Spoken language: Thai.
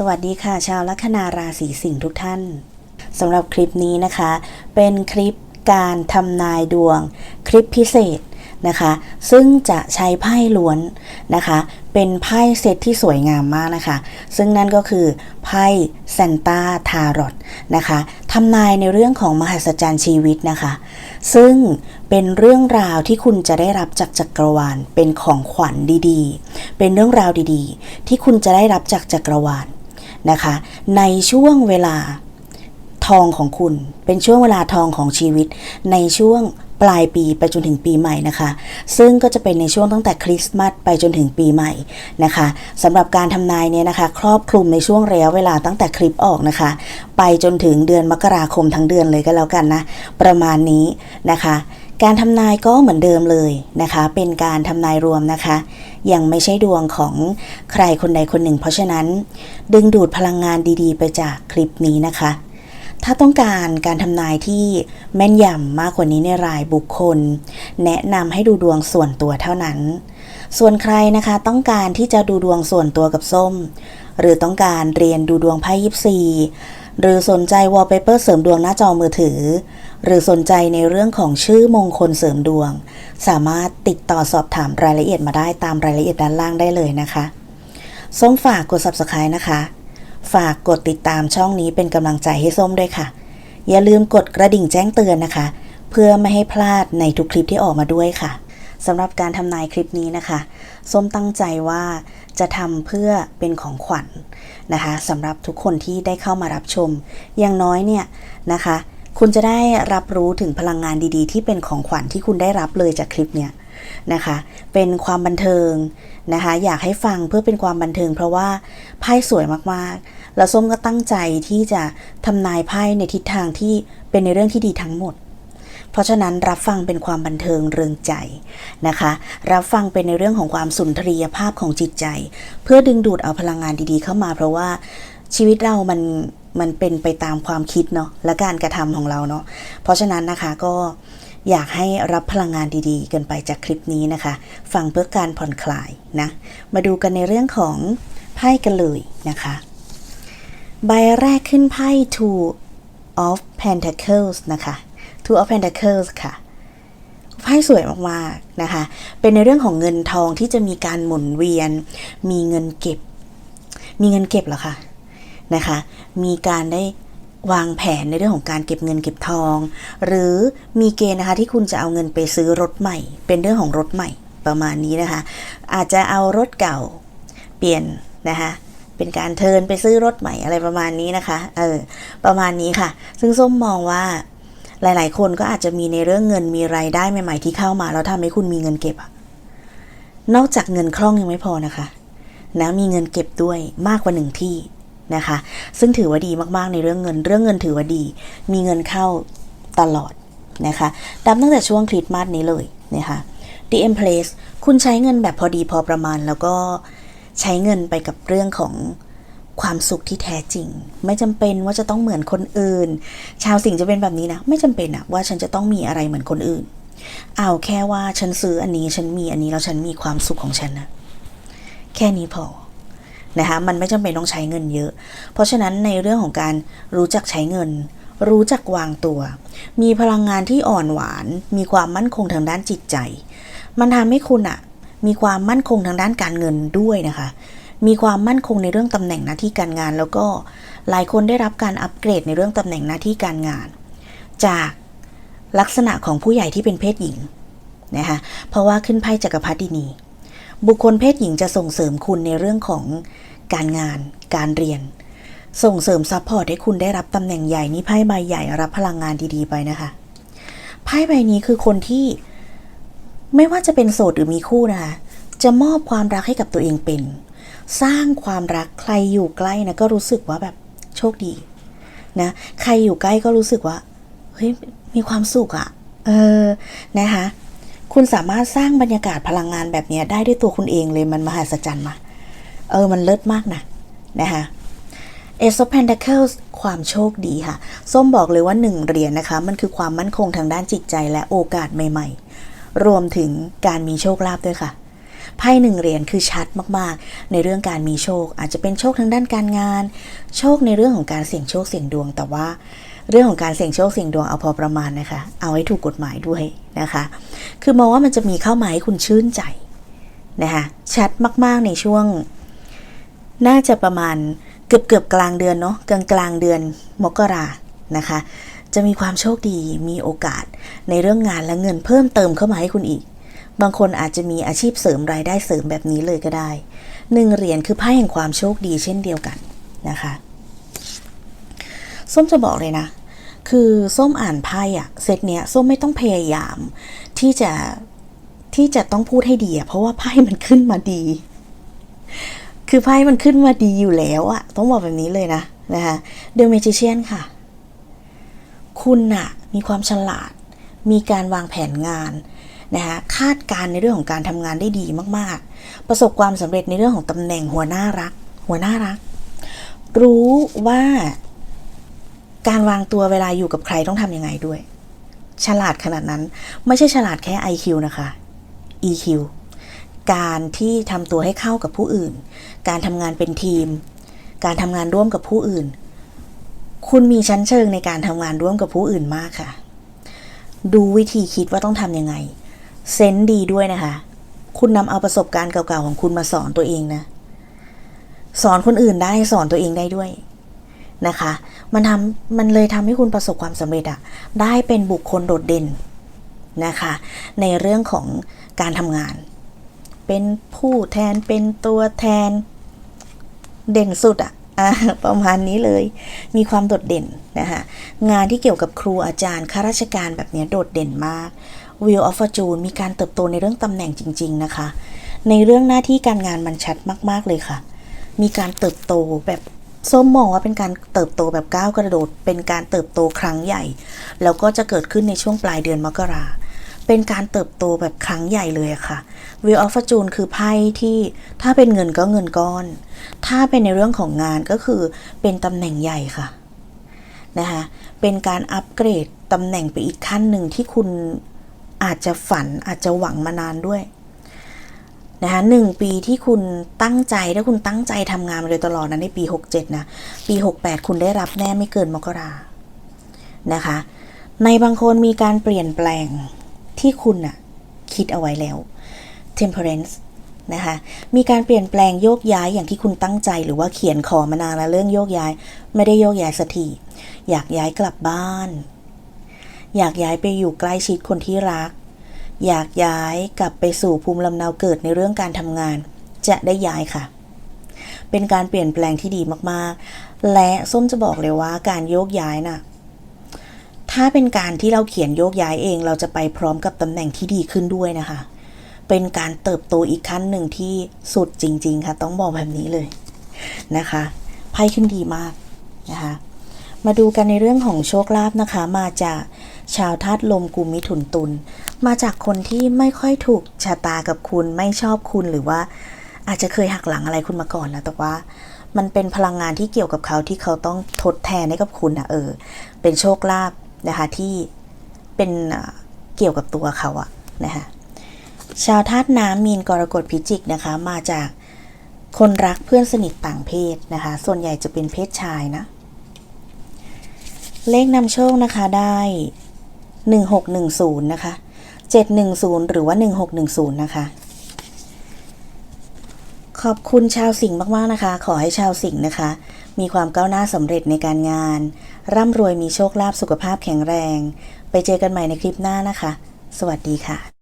สวัสดีค่ะ ชาวลัคนาราศีสิงห์ทุกท่านสำหรับคลิปนี้นะคะ เป็นคลิปการทำนายดวง คลิปพิเศษนะคะ ซึ่งจะใช้ไพ่ล้วนนะคะ เป็นไพ่เซตที่สวยงามมากนะคะ ซึ่งนั่นก็คือไพ่ซนต้าทารอตนะคะทำนายในเรื่องของมหัศจรรย์ชีวิตนะคะ ซึ่งเป็นเรื่องราวที่คุณจะได้รับจากจักรวาล เป็นของขวัญดีๆ เป็นเรื่องราวดีๆ ที่คุณจะได้รับจากจักรวาล นะคะ ในช่วงเวลาทองของคุณ เป็นช่วงเวลาทองของชีวิต ในช่วงปลายปีไปจนถึงปีใหม่นะคะ ซึ่งก็จะเป็นในช่วงตั้งแต่คริสต์มาสไปจนถึงปีใหม่นะคะสำหรับการทำนายเนี่ยนะคะ ครอบคลุมในช่วงระยะเวลาตั้งแต่คลิปออกนะคะ ไปจนถึงเดือนมกราคมทั้งเดือนเลยก็แล้วกันนะ ประมาณนี้นะคะ การทำนายก็เหมือนเดิมเลยนะคะ เป็นการทำนายรวมนะคะ ยังไม่ใช่ดวงของใครคนใดคนหนึ่ง เพราะฉะนั้น ดึงดูดพลังงานดีๆ ไปจากคลิปนี้นะคะ ถ้าต้องการการทำนายที่แม่นยำมากกว่านี้ในรายบุคคล แนะนำให้ดูดวงส่วนตัวเท่านั้น ส่วนใครนะคะต้องการที่จะดูดวงส่วนตัวกับส้ม หรือต้องการเรียนดูดวงไพ่ยิปซี หรือสนใจวอลเปเปอร์เสริมดวงหน้าจอมือถือ หรือสนใจในเรื่องของชื่อมงคลเสริมดวง สามารถติดต่อสอบถามรายละเอียดมาได้ตามรายละเอียดด้านล่างได้เลยนะคะส้มฝากกด subscribe นะคะ ฝากกดติดตามช่องนี้เป็นกำลังใจให้ส้มด้วยค่ะ อย่าลืมกดกระดิ่งแจ้งเตือนนะคะ เพื่อไม่ให้พลาดในทุกคลิปที่ออกมาด้วยค่ะ สำหรับการทำนายคลิปนี้นะคะ ส้มตั้งใจว่าจะทำเพื่อเป็นของขวัญนะคะสำหรับทุกคนที่ได้เข้ามารับชม อย่างน้อยเนี่ยนะคะ คุณจะได้รับรู้ถึงพลังงานดีๆ ที่เป็นของขวัญที่คุณได้รับเลยจากคลิปเนี่ยนะคะ เป็นความบันเทิงนะคะ อยากให้ฟังเพื่อเป็นความบันเทิง เพราะว่าไพ่สวยมากๆ แล้วส้มก็ตั้งใจที่จะทำนายไพ่ในทิศทางที่เป็นในเรื่องที่ดีทั้งหมด เพราะฉะนั้นรับฟังเป็นความบันเทิงเริงใจนะคะ รับฟังเป็นในเรื่องของความสุนทรียภาพของจิตใจ เพื่อดึงดูดเอาพลังงานดีๆ เข้ามา เพราะว่าชีวิตเรามันมันเป็นไปตามความคิดเนาะและการกระทำของเราเนาะเพราะฉะนั้นนะคะก็อยากให้รับพลังงานดีๆ กันไปจากคลิปนี้นะคะ ฟังเพื่อการผ่อนคลายนะ มาดูกันในเรื่องของไพ่กันเลยนะคะ ใบแรกขึ้นไพ่ two of pentacles นะคะ two of pentacles ค่ะไพ่สวยมากๆนะคะ เป็นในเรื่องของเงินทองที่จะมีการหมุนเวียน มีเงินเก็บ มีเงินเก็บเหรอคะนะคะ มีการได้วางแผนในเรื่องของการเก็บเงินเก็บทอง หรือมีเกณฑ์นะคะที่คุณจะเอาเงินไปซื้อรถใหม่ เป็นเรื่องของรถใหม่ประมาณนี้นะคะ อาจจะเอารถเก่าเปลี่ยนนะคะเป็นการเทินไปซื้อรถใหม่อะไรประมาณนี้นะคะ เออ ประมาณนี้ค่ะ ซึ่งส้มมองว่า หลาย ๆ คนก็อาจจะมีในเรื่องเงินมีรายได้ใหม่ ๆ ที่เข้ามา แล้วทำให้คุณมีเงินเก็บ นอกจากเงินคล่องยังไม่พอนะคะนะมีเงินเก็บด้วยมากกว่าหนึ่งที่นะคะ ซึ่งถือว่าดีมากๆในเรื่องเงิน เรื่องเงินถือว่าดี มีเงินเข้าตลอดนะคะดับตั้งแต่ช่วงคริสต์มาสนี้เลยนะคะ The Empress คุณใช้เงินแบบพอดีพอประมาณแล้วก็ใช้เงินไปกับเรื่องของ ความสุขที่แท้จริง ไม่จำเป็นว่าจะต้องเหมือนคนอื่น ชาวสิงห์จะเป็นแบบนี้นะ ไม่จำเป็นอะว่าฉันจะต้องมีอะไรเหมือนคนอื่น เอาแค่ว่าฉันซื้ออันนี้ฉันมีอันนี้แล้วฉันมีความสุขของฉันนะแค่นี้พอนะคะมันไม่จำเป็นต้องใช้เงินเยอะ เพราะฉะนั้นในเรื่องของการรู้จักใช้เงิน รู้จักวางตัว มีพลังงานที่อ่อนหวาน มีความมั่นคงทางด้านจิตใจ มันทำให้คุณอะมีความมั่นคงทางด้านการเงินด้วยนะคะ มีความมั่นคงในเรื่องตำแหน่งหน้าที่การงาน แล้วก็หลายคนได้รับการอัปเกรดในเรื่องตำแหน่งหน้าที่การงาน จากลักษณะของผู้ใหญ่ที่เป็นเพศหญิงนะคะเพราะว่าขึ้นไพ่จักรพรรดินี บุคคลเพศหญิงจะส่งเสริมคุณในเรื่องของการงาน การเรียน ส่งเสริมซัพพอร์ตให้คุณได้รับตำแหน่งใหญ่นี่ไพ่ใบใหญ่รับพลังงานดีๆไปนะคะไพ่ใบนี้คือคนที่ไม่ว่าจะเป็นโสดหรือมีคู่นะคะ จะมอบความรักให้กับตัวเองเป็น สร้างความรักใครอยู่ใกล้นะก็รู้สึกว่าแบบโชคดีนะใครอยู่ใกล้ก็รู้สึกว่าเฮ้ยมีความสุขอะเออนะคะคุณสามารถสร้างบรรยากาศพลังงานแบบนี้ได้ด้วยตัวคุณเองเลยมันมหัศจรรย์มาเออมันเลิศมากนะนะคะ Ace of Pentacles ความโชคดีค่ะ ส้มบอกเลยว่าหนึ่งเหรียญนะคะ มันคือความมั่นคงทางด้านจิตใจและโอกาสใหม่ ๆ รวมถึงการมีโชคลาภด้วยค่ะ ไพ่หนึ่งเหรียญคือชัดมากๆ ในเรื่องการมีโชค อาจจะเป็นโชคทางด้านการงาน โชคในเรื่องของการเสี่ยงโชคเสี่ยงดวง แต่ว่าเรื่องของการเสี่ยงโชคเสี่ยงดวงเอาพอประมาณนะคะ เอาให้ถูกกฎหมายด้วยนะคะ คือมองว่ามันจะมีเข้ามาให้คุณชื่นใจนะคะชัดมากๆในช่วง น่าจะประมาณเกือบเกือบกลางเดือนเนาะกลางกลางเดือนมกรานะคะ จะมีความโชคดีมีโอกาสในเรื่องงานและเงินเพิ่มเติมเข้ามาให้คุณอีก บางคนอาจจะมีอาชีพเสริมรายได้เสริมแบบนี้เลยก็ได้หนึ่งเหรียญคือไพ่แห่งความโชคดีเช่นเดียวกันนะคะส้มจะบอกเลยนะ คือส้มอ่านไพ่อะเซตเนี้ยส้มไม่ต้องพยายามที่จะที่จะต้องพูดให้ดีอะเพราะว่าไพ่มันขึ้นมาดี คือไพ่มันขึ้นมาดีอยู่แล้วอะต้องบอกแบบนี้เลยนะนะคะเดอะเมจิเชียนค่ะ คุณน่ะมีความฉลาด มีการวางแผนงาน นะคะคาดการ์ในเรื่องของการทำงานได้ดีมากๆ ประสบความสำเร็จในเรื่องของตำแหน่งหัวหน้ารัก หัวหน้ารัก รู้ว่า การวางตัวเวลาอยู่กับใครต้องทำยังไงด้วย ฉลาดขนาดนั้น ไม่ใช่ฉลาดแค่ IQ นะคะ EQ การที่ทำตัวให้เข้ากับผู้อื่น การทำงานเป็นทีม การทำงานร่วมกับผู้อื่น คุณมีชั้นเชิงในการทำงานร่วมกับผู้อื่นมากค่ะ ดูวิธีคิดว่าต้องทำยังไง เซนส์ดีด้วยนะคะ คุณนำเอาประสบการณ์เก่าๆของคุณมาสอนตัวเองนะ สอนคนอื่นได้สอนตัวเองได้ด้วยนะคะ มันทำมันเลยทำให้คุณประสบความสำเร็จอะได้เป็นบุคคลโดดเด่นนะคะ ในเรื่องของการทำงาน เป็นผู้แทนเป็นตัวแทนเด่นสุดอะอะประมาณนี้เลย มีความโดดเด่นนะคะ งานที่เกี่ยวกับครูอาจารย์ข้าราชการแบบนี้โดดเด่นมาก Wheel of Fortune มีการเติบโตในเรื่องตำแหน่งจริง ๆนะคะ ในเรื่องหน้าที่การงานมันชัดมาก ๆ เลยค่ะ มีการเติบโตแบบส้มมองว่าเป็นการเติบโตแบบก้าวกระโดด เป็นการเติบโตครั้งใหญ่ แล้วก็จะเกิดขึ้นในช่วงปลายเดือนมกราเป็นการเติบโตแบบครั้งใหญ่เลยค่ะ Wheel of Fortune คือไพ่ที่ถ้าเป็นเงินก็เงินก้อน ถ้าเป็นในเรื่องของงานก็คือเป็นตำแหน่งใหญ่ค่ะนะคะเป็นการอัปเกรดตำแหน่งไปอีกขั้นหนึ่งที่คุณ อาจจะฝันอาจจะหวังมานานด้วยนะคะหนึ่งปีที่คุณตั้งใจถ้าคุณตั้งใจทำงานมาโดยตลอดนะในปี 67 นะ ปี 68 คุณได้รับแน่ไม่เกินมกรานะคะ ในบางคนมีการเปลี่ยนแปลงที่คุณน่ะคิดเอาไว้แล้ว temperance นะคะ มีการเปลี่ยนแปลงโยกย้ายอย่างที่คุณตั้งใจ หรือว่าเขียนขอมานานแล้วเรื่องโยกย้าย ไม่ได้โยกย้ายสักทีอยากย้ายกลับบ้าน อยากย้ายไปอยู่ใกล้ชิดคนที่รัก อยากย้ายกลับไปสู่ภูมิลำเนาเกิดในเรื่องการทำงาน จะได้ย้ายค่ะ เป็นการเปลี่ยนแปลงที่ดีมากๆ และส้มจะบอกเลยว่าการโยกย้ายน่ะ ถ้าเป็นการที่เราเขียนโยกย้ายเองเราจะไปพร้อมกับตำแหน่งที่ดีขึ้นด้วยนะคะ เป็นการเติบโตอีกขั้นหนึ่งที่สุดจริง ๆ ค่ะ ต้องบอกแบบนี้เลยนะคะไพ่ขึ้นดีมากนะคะ มาดูกันในเรื่องของโชคลาภนะคะ มาจาก ชาวธาตุลมกุมมิถุนตุลมาจากคนที่ไม่ค่อยถูกชะตากับคุณไม่ชอบคุณหรือว่า อาจจะเคยหักหลังอะไรคุณมาก่อนนะแต่ว่า มันเป็นพลังงานที่เกี่ยวกับเขาที่เขาต้องทดแทนให้กับคุณนะเออ เป็นโชคลาภนะคะที่เป็นเกี่ยวกับตัวเขาอะนะคะชาวธาตุน้ำมีนกรกฎพิจิกนะคะ มาจากคนรักเพื่อนสนิทต่างเพศนะคะ ส่วนใหญ่จะเป็นเพศชายนะ เลขนำโชคนะคะได้ 1610 นะคะ 710 หรือว่า 1610 นะคะ ขอบคุณชาวสิงห์มาก ๆ นะคะ ขอให้ชาวสิงห์นะคะ มีความก้าวหน้าสำเร็จในการงาน ร่ำรวยมีโชคลาภสุขภาพแข็งแรง ไปเจอกันใหม่ในคลิปหน้านะคะ สวัสดีค่ะ